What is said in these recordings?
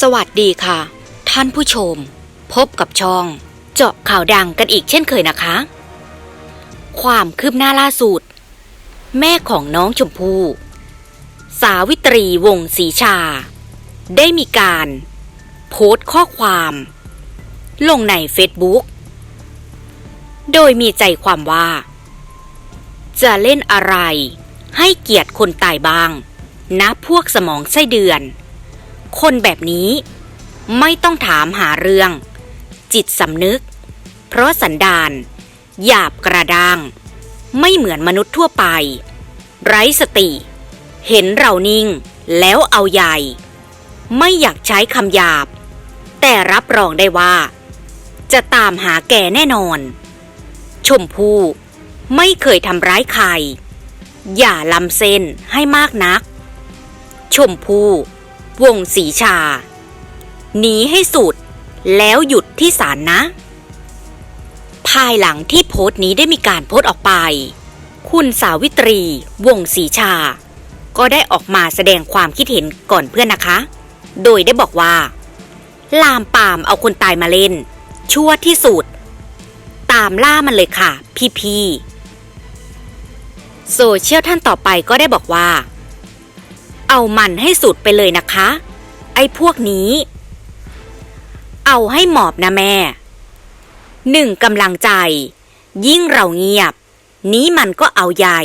สวัสดีค่ะ ท่านผู้ชม พบกับช่อง เจาะข่าวดังกันอีกเช่นเคยนะคะ ความคืบหน้าล่าสุด แม่ของน้องชมพู่สาวิตรีวงศ์ศรีชา ได้มีการ โพสต์ข้อความ ลงในเฟซบุ๊กโดยมีใจความว่า จะเล่นอะไร ให้เกียรติคนตายบ้าง นะพวกสมองไส้เดือน คนแบบนี้ไม่ต้องถามหาเรื่อง จิตสำนึก เพราะสันดาน หยาบกระด้าง ไม่เหมือนมนุษย์ทั่วไป ไร้สติ เห็นเรานิ่งแล้วเอาใหญ่ ไม่อยากใช้คำหยาบ แต่รับรองได้ว่า จะตามหาแกแน่นอน ชมพู่ไม่เคยทำร้ายใคร อย่าลำเส้นให้มากนัก ชมพู่ วงศรีชา หนีให้สุด แล้วหยุดที่ศาลนะ ภายหลังที่โพสต์นี้ได้มีการโพสต์ออกไป คุณสาวิตรี วงศรีชา ก็ได้ออกมาแสดงความคิดเห็นก่อนเพื่อนนะคะ โดยได้บอกว่า ลามปามเอาคนตายมาเล่น ชั่วที่สุด ตามล่ามันเลยค่ะ พี่ๆโซเชียลท่านต่อไปก็ได้บอกว่า เอามันให้สุดไปเลยนะคะ ไอ้พวกนี้ เอาให้หมอบนะแม่หนึ่งกำลังใจ ยิ่งเราเงียบ นี้มันก็เอาใหญ่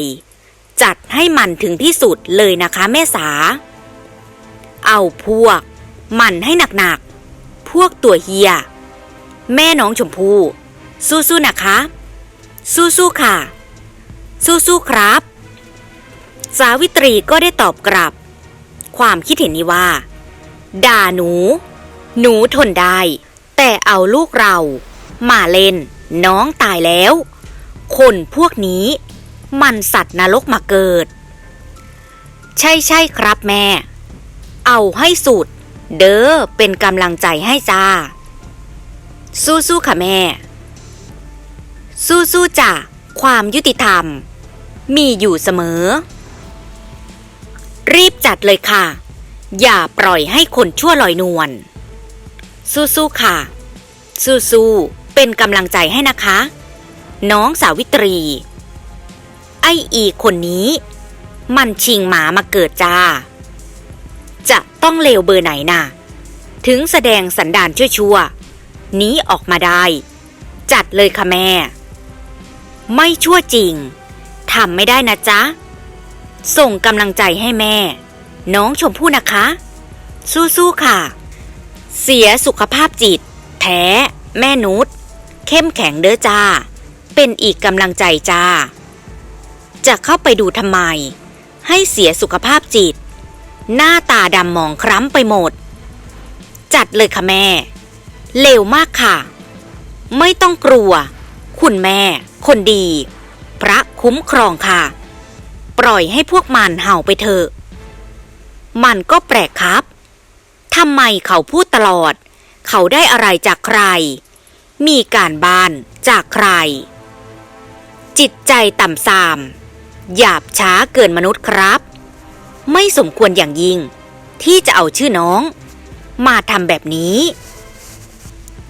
จัดให้มันถึงที่สุดเลยนะคะแม่สา เอาพวก มันให้หนักๆ พวกตัวเฮีย แม่น้องชมพู่สู้ๆนะคะ สู้ๆค่ะ สู้ๆครับ สาวิตรีก็ได้ตอบกลับ ความคิดเห็นนี้ว่า ด่าหนู หนูทนได้ แต่เอาลูกเรา มาเล่น น้องตายแล้ว คนพวกนี้ มันสัตว์นรกมาเกิด ใช่ใช่ครับแม่ เอาให้สุด เด้อเป็นกำลังใจให้จ้า สู้ๆค่ะแม่ สู้ๆจ้ะความยุติธรรม มีอยู่เสมอ รีบจัดเลยค่ะ อย่าปล่อยให้คนชั่วลอยนวล สู้ๆค่ะ สู้ๆเป็นกำลังใจให้นะคะ น้องสาวิตรี ไออีคนนี้ มันชิงหมามาเกิดจ้า จะต้องเลวเบอร์ไหนน่ะ ถึงแสดงสันดานชั่วๆหนี้ออกมาได้ จัดเลยค่ะแม่ ไม่ชั่วจริงทำไม่ได้นะจ๊ะ ส่งกำลังใจให้แม่ น้องชมพู่นะคะ สู้ๆค่ะ เสียสุขภาพจิต แท้ แม่นุชเข้มแข็งเด้อจ้า เป็นอีกกำลังใจจ้า จะเข้าไปดูทำไม ให้เสียสุขภาพจิต หน้าตาดำหมองคล้ำไปหมด จัดเลยค่ะแม่เร็วมากค่ะ ไม่ต้องกลัว คุณแม่ คนดี พระคุ้มครองค่ะ ปล่อยให้พวกมันเห่าไปเถอะ มันก็แปลกครับ ทำไมเขาพูดตลอด เขาได้อะไรจากใคร มีการบ้านจากใคร จิตใจต่ำทราม หยาบช้าเกินมนุษย์ครับ ไม่สมควรอย่างยิ่ง ที่จะเอาชื่อน้อง มาทำแบบนี้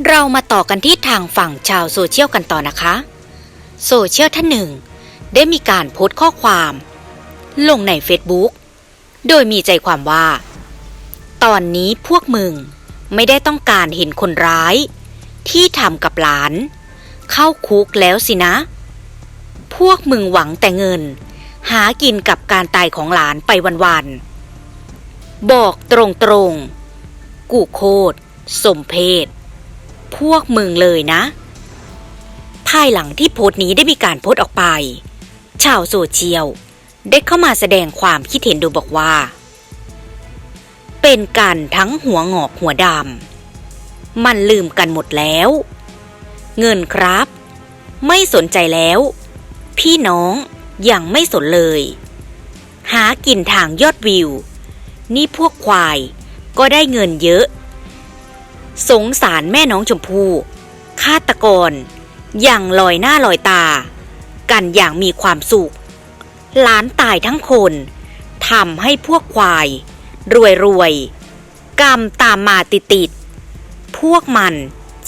เรามาต่อกันที่ทางฝั่งชาวโซเชียลกันต่อนะคะ โซเชียลท่านหนึ่งได้มีการโพสต์ข้อความ ลงในเฟซบุ๊กโดยมีใจความว่า ตอนนี้พวกมึงไม่ได้ต้องการเห็นคนร้าย ที่ทำกับหลาน เข้าคุกแล้วสินะ พวกมึงหวังแต่เงิน หากินกับการตายของหลานไปวันๆ บอกตรงๆ กูโคตรสมเพศ พวกมึงเลยนะ ภายหลังที่โพสต์นี้ได้มีการโพสต์ออกไป ชาวโซเชียล ได้เข้ามาแสดงความคิดเห็นโดยบอกว่า เป็นกันทั้งหัวงอกหัวดำมันลืมกันหมดแล้ว เงินครับ ไม่สนใจแล้ว พี่น้องยังไม่สนเลย หากินทางยอดวิว นี่พวกควายก็ได้เงินเยอะ สงสารแม่น้องชมพู่ฆาตกรอย่างลอยหน้าลอยตา กันอย่างมีความสุข หลานตายทั้งคนทำให้พวกควาย รวยรวย กรรมตามมาติดๆพวกมัน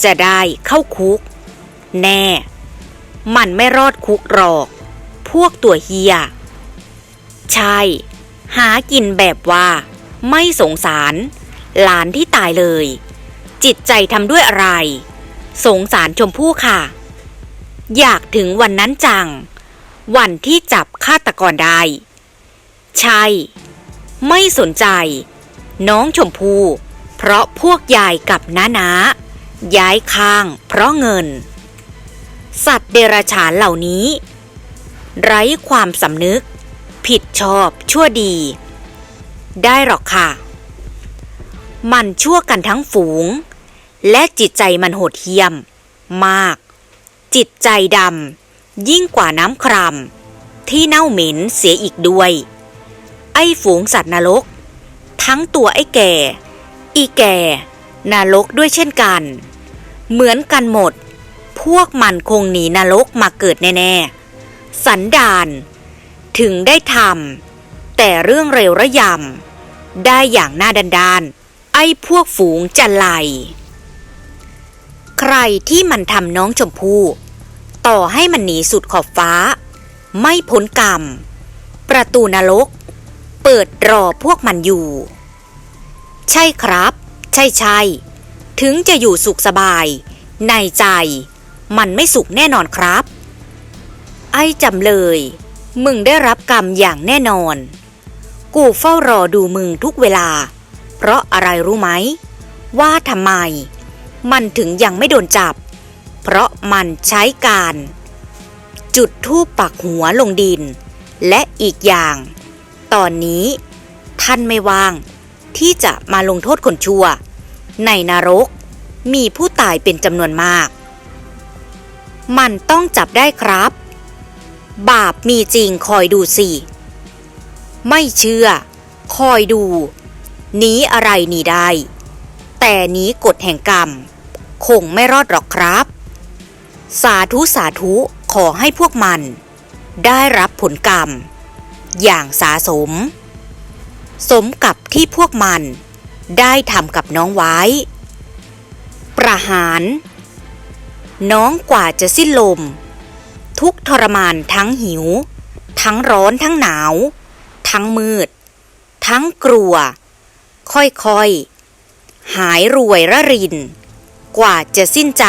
จะได้เข้าคุก แน่ มันไม่รอดคุกหรอก พวกตัวเฮีย ใช่ หากินแบบว่า ไม่สงสาร หลานที่ตายเลย จิตใจทำด้วยอะไร สงสารชมพู่ค่ะ อยากถึงวันนั้นจัง วันที่จับฆาตกรได้ ใช่ ไม่สนใจ น้องชมพู่เพราะพวกยายกับน้านาย้ายข้างเพราะเงิน สัตว์เดรัจฉานเหล่านี้ ไร้ความสำนึก ผิดชอบชั่วดี ได้หรอกค่ะ มันชั่วกันทั้งฝูง และจิตใจมันโหดเหี้ยม มาก จิตใจดำ ยิ่งกว่าน้ำครามที่เน่าเหม็นเสียอีกด้วย ไอ้ฝูงสัตว์นรก ทั้งตัวไอ้แก่ อีแก่นรกด้วยเช่นกัน เหมือนกันหมด พวกมันคงหนีนรกมาเกิดแน่ๆ สันดานถึงได้ทำแต่เรื่องเร็วระยำ ได้อย่างหน้าดันดานๆไอ้พวกฝูงจะไลใครที่มันทำน้องชมพู่ ต่อให้มันหนีสุดขอบฟ้า ไม่พ้นกรรม ประตูนรก เปิดรอพวกมันอยู่ ใช่ครับ ใช่ใช่ถึงจะอยู่สุขสบาย ในใจ มันไม่สุขแน่นอนครับ ไอ้จำเลย มึงได้รับกรรมอย่างแน่นอน กูเฝ้ารอดูมึงทุกเวลา เพราะอะไรรู้ไหม ว่าทำไม มันถึงยังไม่โดนจับ เพราะมันใช้การ จุดทูปปักหัวลงดิน และอีกอย่าง ตอนนี้ ท่านไม่ว่าง ที่จะมาลงโทษคนชั่ว ในนรก มีผู้ตายเป็นจำนวนมาก มันต้องจับได้ครับ บาปมีจริงคอยดูสิ ไม่เชื่อ คอยดูหนีอะไรหนีได้ แต่หนี้กฎแห่งกรรม คงไม่รอดหรอกครับ สาธุสาธุขอให้พวกมัน ได้รับผลกรรม อย่างสาสม สมกับที่พวกมัน ได้ทำกับน้องไว้ ประหาร น้องกว่าจะสิ้นลม ทุกทรมานทั้งหิว ทั้งร้อนทั้งหนาว ทั้งมืด ทั้งกลัว ค่อยๆ หายรวยระริน กว่าจะสิ้นใจ